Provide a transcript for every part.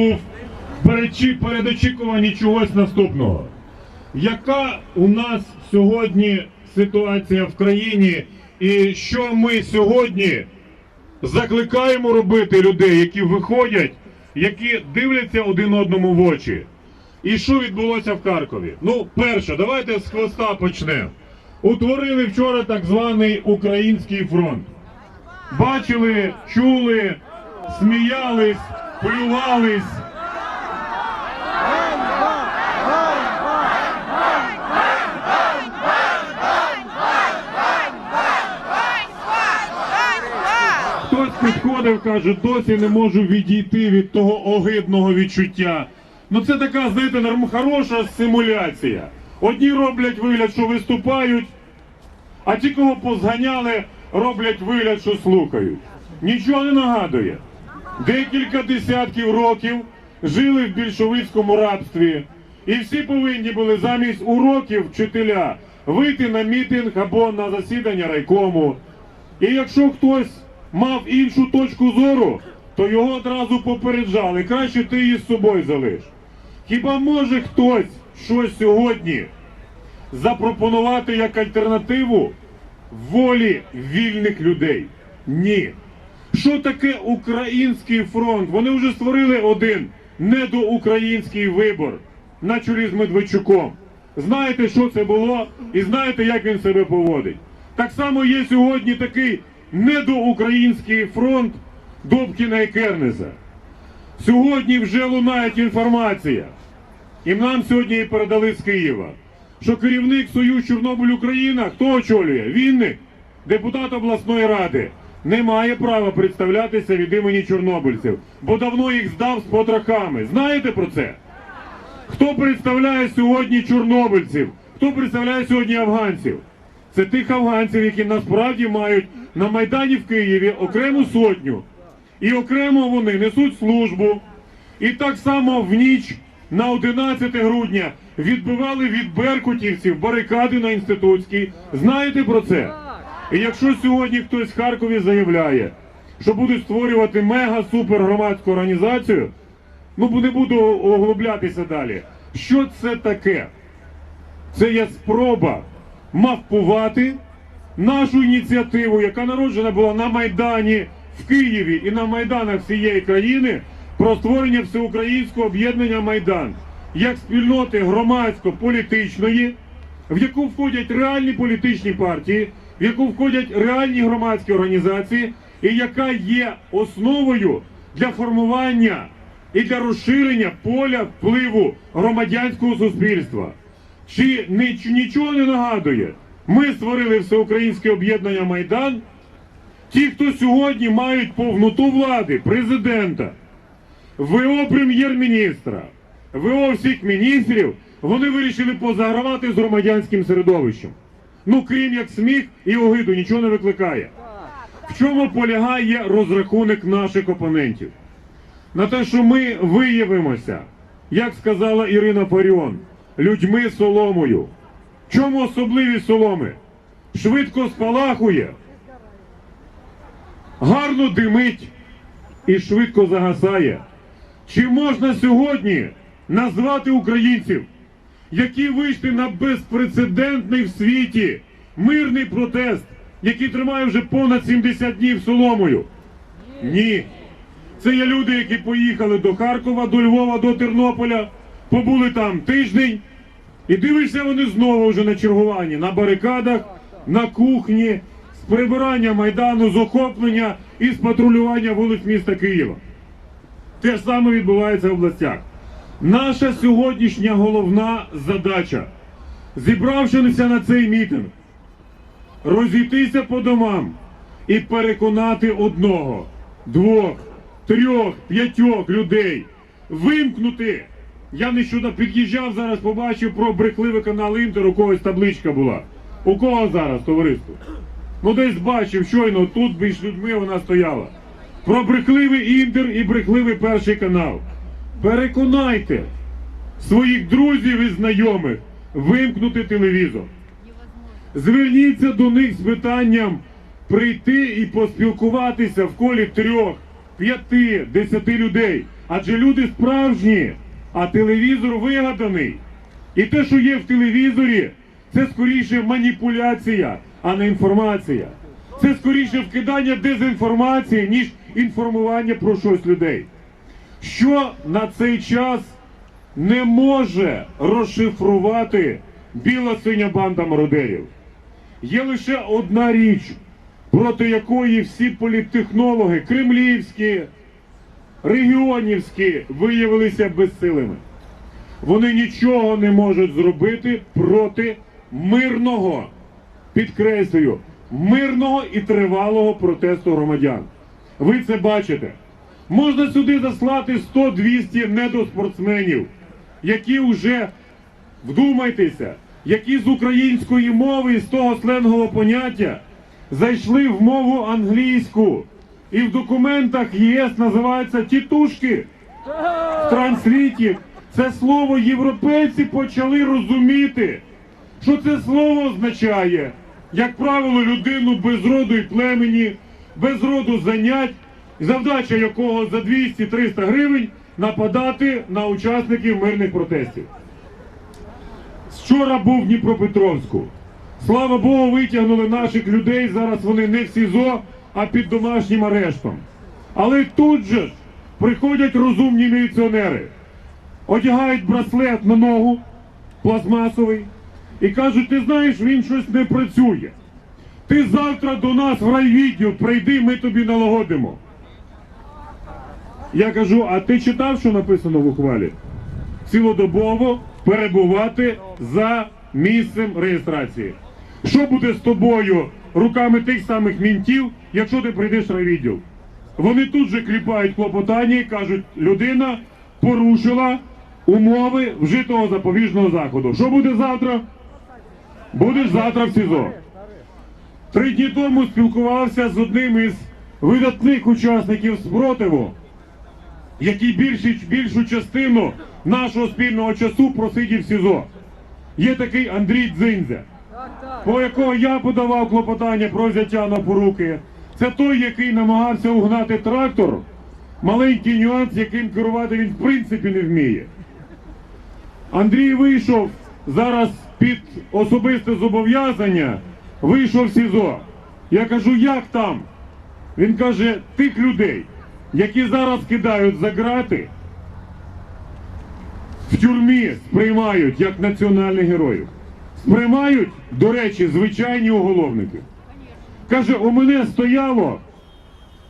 був перед, перед очікуванні чогось наступного. Яка у нас сьогодні ситуація в країні, і що ми сьогодні закликаємо робити людей, які виходять, які дивляться один одному в очі? І що відбулося в Харкові? Ну, перше, давайте з хвоста почнемо. Утворили вчора так званий Український фронт. Бачили, чули, сміялись, плювались. Хтось підходив, каже, досі не можу відійти від того огидного відчуття. Ну це така, знаєте, норм хороша симуляція. Одні роблять вигляд, що виступають, а ті, кого позганяли, роблять вигляд, що слухають. Нічого не нагадує. Декілька десятків років жили в більшовицькому рабстві, і всі повинні були замість уроків вчителя вийти на мітинг або на засідання райкому. І якщо хтось мав іншу точку зору, то його одразу попереджали. Краще ти її з собою залиш. Хіба може хтось щось сьогодні запропонувати як альтернативу волі вільних людей? Ні. Що таке український фронт? Вони вже створили один недоукраїнський вибор на чолі з Медведчуком. Знаєте, що це було, і знаєте, як він себе поводить. Так само є сьогодні такий недоукраїнський фронт Добкіна і Кернеса. Сьогодні вже лунає інформація, і нам сьогодні її передали з Києва, що керівник Союз Чорнобиль Україна, хто очолює? Вінник, депутат обласної ради, не має права представлятися від імені чорнобильців, бо давно їх здав з потрохами. Знаєте про це? Хто представляє сьогодні чорнобильців? Хто представляє сьогодні афганців? Це тих афганців, які насправді мають на Майдані в Києві окрему сотню. І окремо вони несуть службу. І так само в ніч на 11 грудня відбивали від беркутівців барикади на інститутській. Знаєте про це? І якщо сьогодні хтось в Харкові заявляє, що будуть створювати мега-супер громадську організацію, ну не буду оглублятися далі. Що це таке? Це є спроба мавпувати нашу ініціативу, яка народжена була на Майдані в Києві і на Майданах всієї країни про створення всеукраїнського об'єднання Майдан як спільноти громадсько-політичної, в яку входять реальні політичні партії, в яку входять реальні громадські організації, і яка є основою для формування і для розширення поля впливу громадянського суспільства. Чи нічого не нагадує? Ми створили всеукраїнське об'єднання Майдан. Ті, хто сьогодні мають повноту влади, президента, ВО прем'єр-міністра, ВО всіх міністрів, вони вирішили позагравати з громадянським середовищем. Ну, крім як сміх і огиду, нічого не викликає. В чому полягає розрахунок наших опонентів? На те, що ми виявимося, як сказала Ірина Фаріон, людьми соломою. Чому особливість соломи? Швидко спалахує, гарно димить і швидко загасає. Чи можна сьогодні назвати українців, які вийшли на безпрецедентний в світі мирний протест, який тримає вже понад 70 днів соломою? Ні. Це є люди, які поїхали до Харкова, до Львова, до Тернополя, побули там тиждень, і дивишся вони знову вже на чергуванні, на барикадах, на кухні, з прибирання майдану, з охоплення і з патрулювання вулиць міста Києва. Те ж саме відбувається в областях. Наша сьогоднішня головна задача, зібравшися на цей мітинг, розійтися по домам і переконати одного, двох, трьох, п'ятьох людей вимкнути. Я нещодавно під'їжджав зараз, побачив про брехливий канал Інтер, у когось табличка була. У кого зараз, товариство? Ну десь бачив, щойно тут більш людьми вона стояла. Про брехливий Інтер і брехливий перший канал. Переконайте своїх друзів і знайомих вимкнути телевізор. Зверніться до них з питанням прийти і поспілкуватися в колі трьох, п'яти, десяти людей, Адже люди справжні, а телевізор вигаданий. І те, що є в телевізорі, це скоріше маніпуляція, а не інформація. Це скоріше вкидання дезінформації, ніж інформування про щось людей. Що на цей час не може розшифрувати біла синя банда мародерів? Є лише одна річ, проти якої всі політтехнологи, кремлівські, регіонівські, виявилися безсилими. Вони нічого не можуть зробити проти мирного, підкреслюю, мирного і тривалого протесту громадян. Ви це бачите. Можна сюди заслати 100-200 недоспортсменів, які вже, вдумайтеся, які з української мови і з того сленгового поняття зайшли в мову англійську. І в документах ЄС називаються тітушки в трансліті. Це слово європейці почали розуміти, що це слово означає, як правило, людину без роду і племені, без роду занять, завдача якого за 200-300 гривень нападати на учасників мирних протестів. Вчора був в Дніпропетровську. Слава Богу, витягнули наших людей. Зараз вони не в СІЗО, а під домашнім арештом. Але тут же приходять розумні міліціонери, одягають браслет на ногу пластмасовий і кажуть, ти знаєш, він щось не працює. Ти завтра до нас в райвідділ прийди, ми тобі налагодимо. Я кажу, а ти читав, що написано в ухвалі? Цілодобово перебувати за місцем реєстрації. Що буде з тобою руками тих самих мінтів, якщо ти прийдеш в райвідділ? Вони тут же кліпають клопотання і кажуть, людина порушила умови вжитого запобіжного заходу. Що буде завтра? Будеш завтра в СІЗО. Три дні тому спілкувався з одним із видатних учасників спротиву, який більші, більшу частину нашого спільного часу просидів СІЗО. Є такий Андрій Дзиндзя, по якого я подавав клопотання про взяття на поруки. Це той, який намагався угнати трактор. Маленький нюанс, яким керувати він в принципі не вміє. Андрій вийшов зараз під особисте зобов'язання, вийшов в СІЗО. Я кажу, як там? Він каже, тих людей, які зараз кидають за грати, в тюрмі сприймають як національних героїв. Сприймають, до речі, звичайні уголовники. Каже, у мене стояло,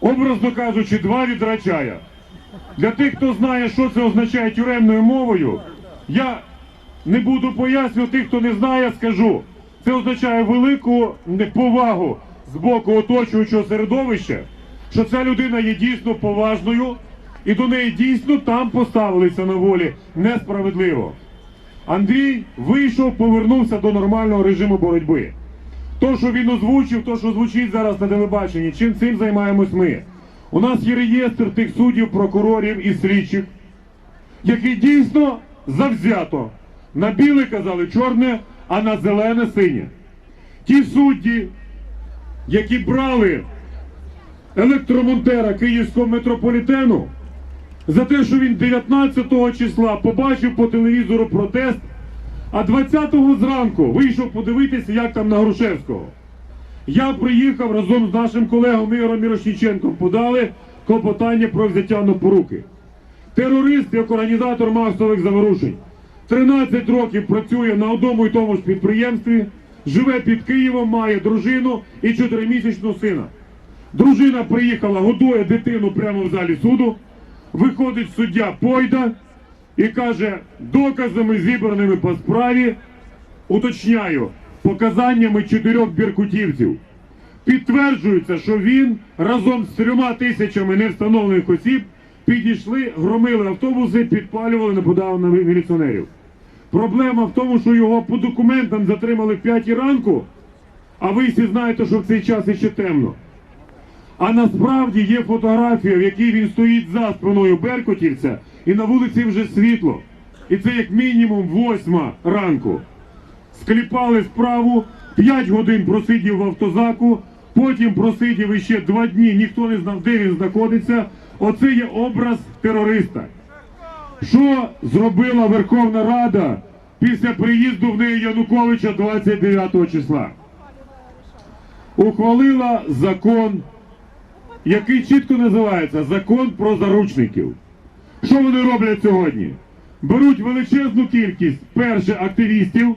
образно кажучи, два відра чая. Для тих, хто знає, що це означає тюремною мовою, я не буду пояснювати, тих, хто не знає, скажу. Це означає велику повагу з боку оточуючого середовища, що ця людина є дійсно поважною і до неї дійсно там поставилися на волі несправедливо. Андрій вийшов, повернувся до нормального режиму боротьби. То, що він озвучив, то, що звучить зараз на телебаченні, чим цим займаємось ми. У нас є реєстр тих суддів, прокурорів і слідчих, які дійсно завзято на біле казали чорне, а на зелене синє. Ті судді, які брали електромонтера Київського метрополітену за те, що він 19 числа побачив по телевізору протест, а 20-го зранку вийшов подивитися, як там на Грушевського. Я приїхав разом з нашим колегом Ігорем Мірошніченком, подали клопотання про взяття на поруки. Терорист як організатор масових заворушень. 13 років працює на одному і тому ж підприємстві, живе під Києвом, має дружину і 4-місячного сина. Дружина приїхала, годує дитину прямо в залі суду. Виходить суддя Пойда і каже, доказами зібраними по справі, уточняю, показаннями чотирьох біркутівців. Підтверджується, що він разом з трьома тисячами невстановлених осіб підійшли, громили автобуси, підпалювали, нападали на міліціонерів. Проблема в тому, що його по документам затримали в 5 ранку, а ви всі знаєте, що в цей час іще темно. А насправді є фотографія, в якій він стоїть за спиною Беркутівця, і на вулиці вже світло. І це як мінімум восьма ранку. Скліпали справу, 5 годин просидів в автозаку, потім просидів іще два дні, ніхто не знав, де він знаходиться. Оце є образ терориста. Що зробила Верховна Рада після приїзду в неї Януковича 29 числа? Ухвалила закон, який чітко називається Закон про заручників. Що вони роблять сьогодні? Беруть величезну кількість перше активістів,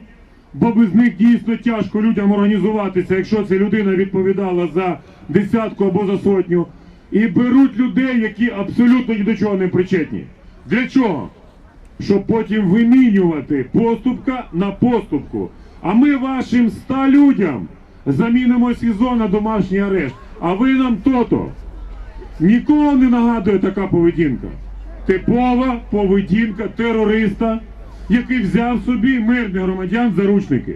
бо без них дійсно тяжко людям організуватися, якщо ця людина відповідала за десятку або за сотню, і беруть людей, які абсолютно ні до чого не причетні. Для чого? Щоб потім вимінювати поступка на поступку. А ми вашим ста людям замінимо СІЗО на домашній арешт. А ви нам то-то. Нікого не нагадує така поведінка. Типова поведінка терориста, який взяв собі мирних громадян заручники.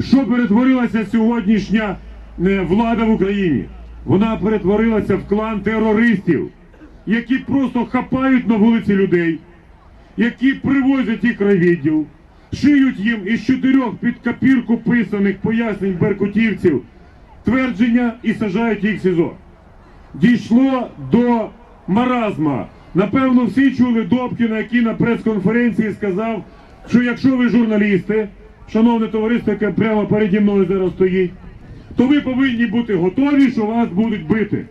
Що перетворилася сьогоднішня е, влада в Україні? Вона перетворилася в клан терористів, які просто хапають на вулиці людей, які привозять їх райвідділ, шиють їм із чотирьох під копірку писаних пояснень беркутівців твердження і сажають їх в СІЗО дійшло до маразма. Напевно, всі чули Добкіна, який на прес-конференції сказав, що якщо ви журналісти, шановне товариство, яке прямо переді мною зараз стоїть, то ви повинні бути готові, що вас будуть бити.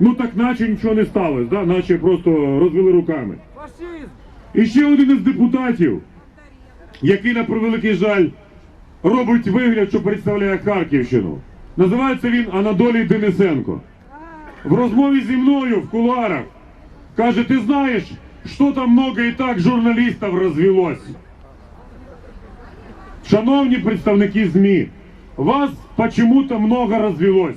Ну так наче нічого не сталося, да? наче просто розвели руками. І ще один із депутатів, який, на превеликий жаль, робить вигляд, що представляє Харківщину. Називається він Анатолій Денисенко. В розмові зі мною в кулуарах каже, ти знаєш, що там много і так журналістів розвелось. Шановні представники ЗМІ, вас почему-то много розвелось.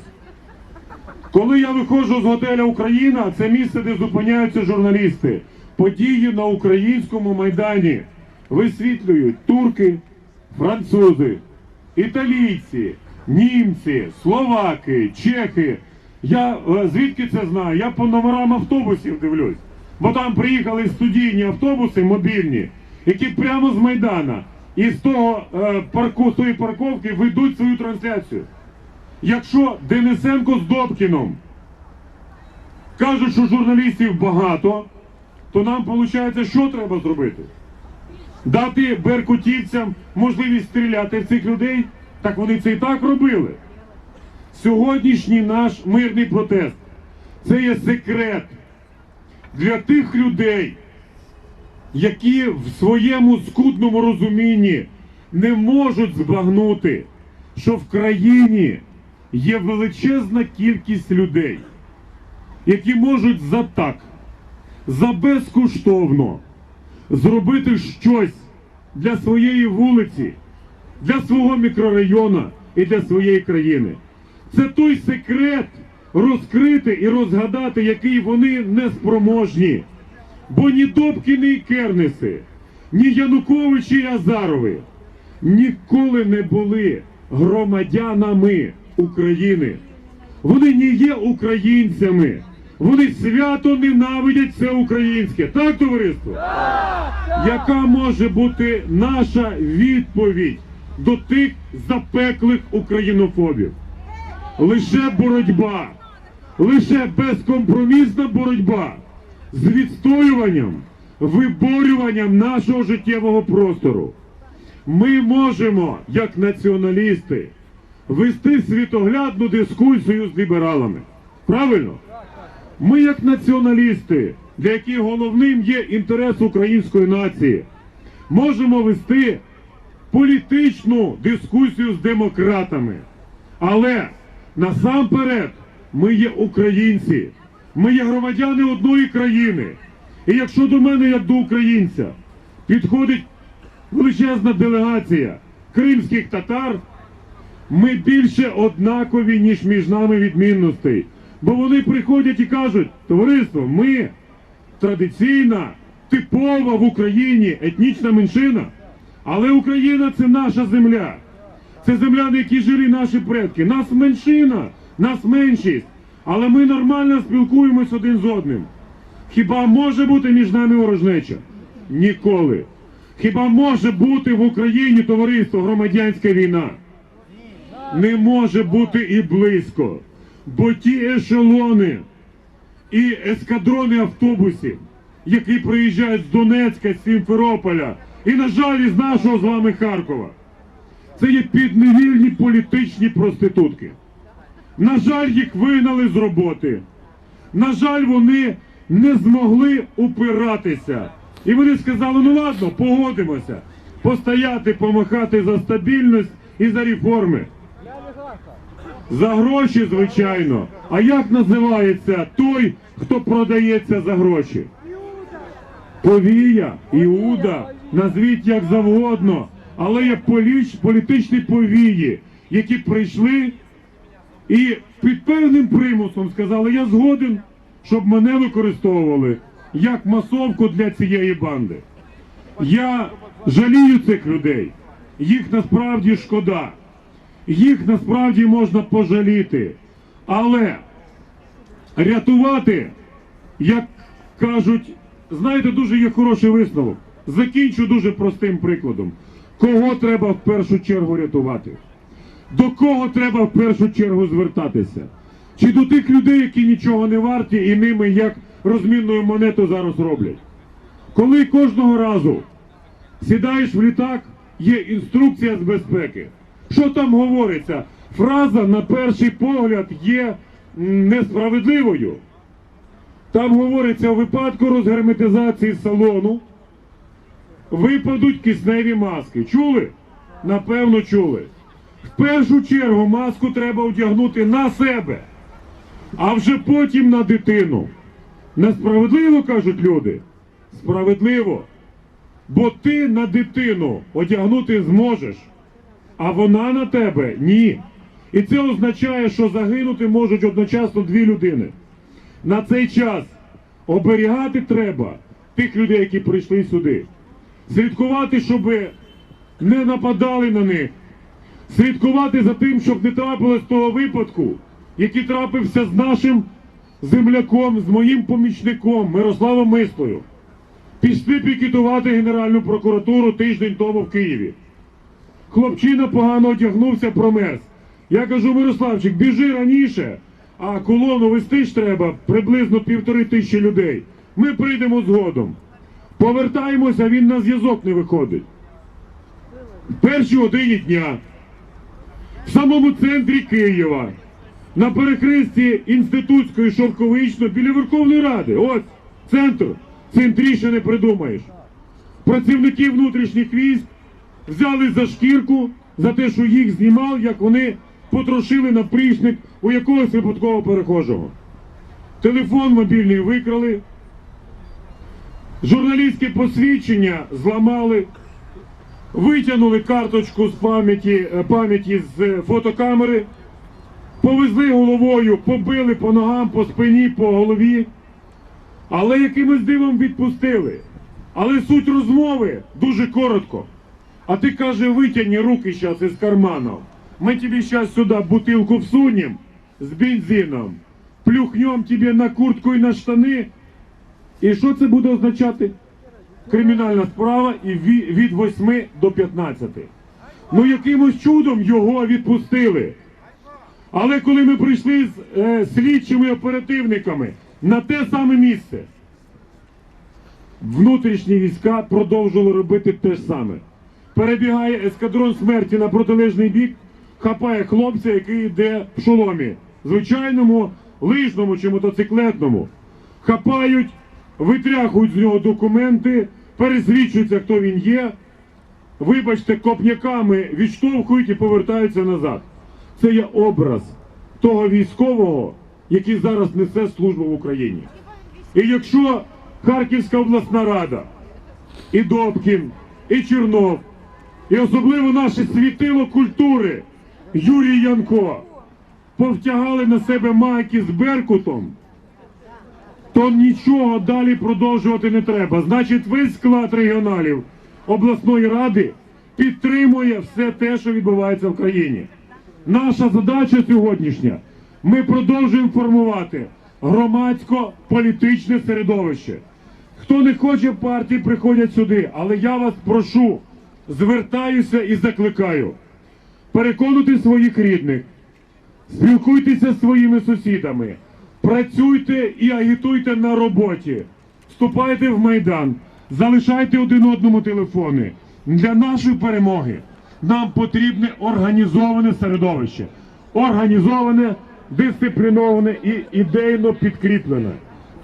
Коли я виходжу з готеля Україна, це місце, де зупиняються журналісти. Події на українському майдані висвітлюють турки, французи, італійці, німці, словаки, чехи. Я е, звідки це знаю? Я по номерам автобусів дивлюсь. Бо там приїхали студійні автобуси мобільні, які прямо з Майдана і з того е, парку, з тої парковки ведуть свою трансляцію. Якщо Денисенко з Добкіном кажуть, що журналістів багато, то нам виходить, що треба зробити? Дати беркутівцям можливість стріляти в цих людей? Так вони це і так робили. Сьогоднішній наш мирний протест це є секрет для тих людей, які в своєму скудному розумінні не можуть збагнути, що в країні є величезна кількість людей, які можуть за так, за безкоштовно зробити щось для своєї вулиці, для свого мікрорайону і для своєї країни. Це той секрет розкрити і розгадати, який вони не спроможні. Бо ні Добкіни і Кернеси, ні Януковичі і Азарови ніколи не були громадянами України. Вони не є українцями. Вони свято ненавидять все українське. Так, товариство? Яка може бути наша відповідь до тих запеклих українофобів? Лише боротьба, лише безкомпромісна боротьба з відстоюванням, виборюванням нашого життєвого простору. Ми можемо, як націоналісти, вести світоглядну дискусію з лібералами. Правильно? Ми, як націоналісти, для яких головним є інтерес української нації, можемо вести політичну дискусію з демократами. Але насамперед ми є українці, ми є громадяни одної країни. І якщо до мене, як до українця, підходить величезна делегація кримських татар, ми більше однакові, ніж між нами відмінностей. Бо вони приходять і кажуть, товариство, ми традиційна, типова в Україні етнічна меншина, але Україна це наша земля. Це земля, на якій жили наші предки. Нас меншина, нас меншість. Але ми нормально спілкуємось один з одним. Хіба може бути між нами ворожнеча? Ніколи. Хіба може бути в Україні товариство громадянська війна? Не може бути і близько. Бо ті ешелони, і ескадрони автобусів, які приїжджають з Донецька, з Сімферополя і, на жаль, із нашого з вами Харкова. Це є підневільні політичні проститутки. На жаль, їх вигнали з роботи. На жаль, вони не змогли упиратися. І вони сказали: ну ладно, погодимося, постояти, помахати за стабільність і за реформи. За гроші, звичайно. А як називається той, хто продається за гроші? Повія, Іуда, назвіть як завгодно, але є політичні повії, які прийшли і під певним примусом сказали, я згоден, щоб мене використовували як масовку для цієї банди. Я жалію цих людей. Їх насправді шкода. Їх насправді можна пожаліти. Але рятувати, як кажуть, знаєте, дуже є хороший висновок. Закінчу дуже простим прикладом. Кого треба в першу чергу рятувати? До кого треба в першу чергу звертатися? Чи до тих людей, які нічого не варті і ними як розмінною монету зараз роблять? Коли кожного разу сідаєш в літак, є інструкція з безпеки. Що там говориться? Фраза на перший погляд є несправедливою. Там говориться у випадку розгерметизації салону випадуть кисневі маски. Чули? Напевно, чули. В першу чергу маску треба одягнути на себе, а вже потім на дитину. Несправедливо кажуть люди. Справедливо. Бо ти на дитину одягнути зможеш, а вона на тебе ні. І це означає, що загинути можуть одночасно дві людини. На цей час оберігати треба тих людей, які прийшли сюди. Слідкувати, щоб не нападали на них. Слідкувати за тим, щоб не трапилось того випадку, який трапився з нашим земляком, з моїм помічником Мирославом Мислою. Пішли пікетувати Генеральну прокуратуру тиждень тому в Києві. Хлопчина погано одягнувся, промерз. Я кажу, Мирославчик, біжи раніше, а колону вести ж треба приблизно півтори тисячі людей. Ми прийдемо згодом. Повертаємося, він на зв'язок не виходить. В першій годині дня в самому центрі Києва, на перехресті Інститутської Шовковично біля Верховної Ради. Ось центр. Центріше не придумаєш. Працівники внутрішніх військ взяли за шкірку за те, що їх знімав, як вони потрошили напричник у якогось випадкового перехожого. Телефон мобільний викрали, журналістське посвідчення зламали, витягнули карточку з пам'яті е, пам'яті з е, фотокамери, повезли головою, побили по ногам, по спині, по голові, але якимось дивом відпустили. Але суть розмови дуже коротко. А ти каже, витягни руки зараз із карманов. Ми тобі зараз сюди бутилку всунем з бензином, плюхнем тебе на куртку і на штани. І що це буде означати? Кримінальна справа і від 8 до 15. Ну якимось чудом його відпустили. Але коли ми прийшли з е, слідчими оперативниками на те саме місце, внутрішні війська продовжували робити те ж саме. Перебігає ескадрон смерті на протилежний бік, хапає хлопця, який йде в шоломі, звичайному лижному чи мотоциклетному. Хапають, витряхують з нього документи, пересвідчуються, хто він є. Вибачте, копняками відштовхують і повертаються назад. Це є образ того військового, який зараз несе службу в Україні. І якщо Харківська обласна рада, і Добкін, і Чернов, і особливо наше світило культури Юрій Янко повтягали на себе майки з Беркутом, то нічого далі продовжувати не треба. Значить, весь склад регіоналів обласної ради підтримує все те, що відбувається в країні. Наша задача сьогоднішня. Ми продовжуємо формувати громадсько-політичне середовище. Хто не хоче партії, приходять сюди. Але я вас прошу, звертаюся і закликаю. Переконати своїх рідних, спілкуйтеся зі своїми сусідами, Працюйте і агітуйте на роботі. Вступайте в майдан, залишайте один одному телефони. Для нашої перемоги нам потрібне організоване середовище. Організоване, дисципліноване і ідейно підкріплене.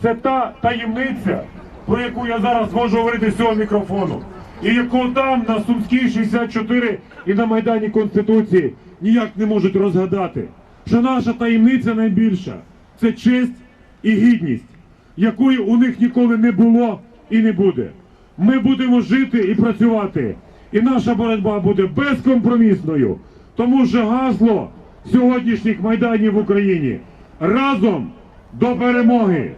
Це та таємниця, про яку я зараз можу говорити з цього мікрофону. І яку там на Сумській 64 і на Майдані Конституції ніяк не можуть розгадати. Що наша таємниця найбільша це честь і гідність, якої у них ніколи не було і не буде. Ми будемо жити і працювати. І наша боротьба буде безкомпромісною. Тому що гасло сьогоднішніх майданів в Україні разом до перемоги!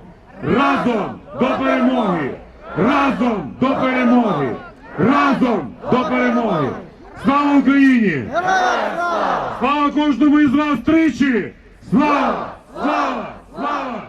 Разом до перемоги! Разом до перемоги! Разом до перемоги! Слава Україні! Слава кожному із вас тричі! Слава! Rollins! Rollins!